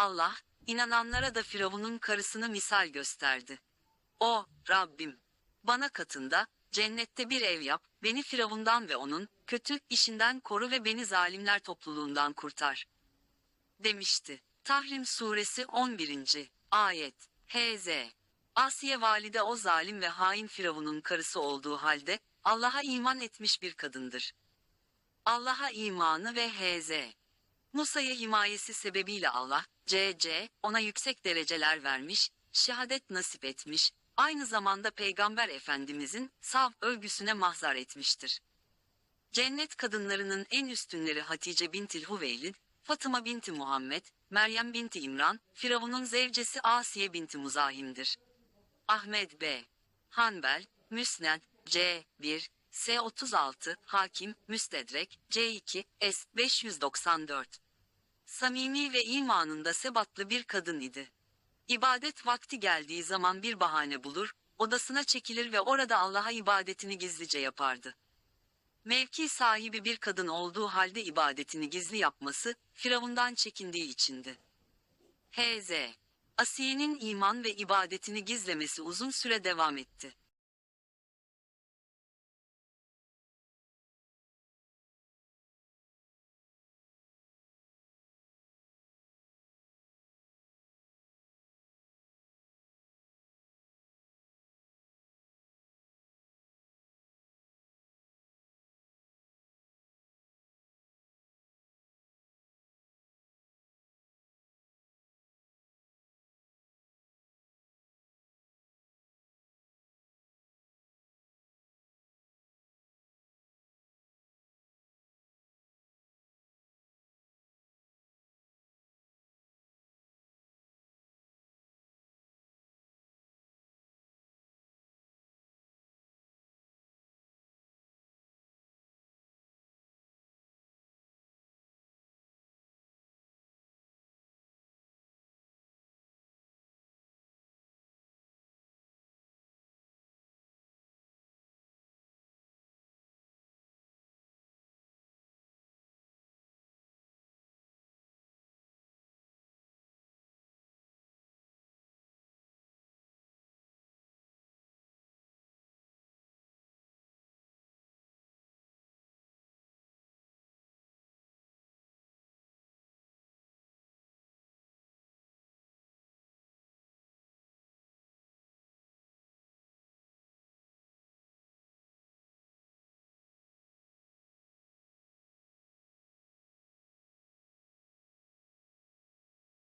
Allah, inananlara da Firavun'un karısını misal gösterdi. O, Rabbim, bana katında, cennette bir ev yap, beni Firavundan ve onun, kötü işinden koru ve beni zalimler topluluğundan kurtar. Demişti. Tahrim suresi 11. ayet. H.Z. Asiye valide o zalim ve hain Firavun'un karısı olduğu halde, Allah'a iman etmiş bir kadındır. Allah'a imanı ve H.Z. Musa'ya himayesi sebebiyle Allah, C.C. ona yüksek dereceler vermiş, şehadet nasip etmiş, aynı zamanda Peygamber Efendimizin sav övgüsüne mahzar etmiştir. Cennet kadınlarının en üstünleri Hatice binti Hüveylid, Fatıma binti Muhammed, Meryem binti İmran, Firavun'un zevcesi Asiye binti Muzahim'dir. Ahmed B. Hanbel, Müsned, C. 1, S36, Hakim, Müstedrek, C2, S. 594. Samimi ve imanında sebatlı bir kadın idi. İbadet vakti geldiği zaman bir bahane bulur, odasına çekilir ve orada Allah'a ibadetini gizlice yapardı. Mevki sahibi bir kadın olduğu halde ibadetini gizli yapması, Firavundan çekindiği içindi. H.Z. Asiye'nin iman ve ibadetini gizlemesi uzun süre devam etti.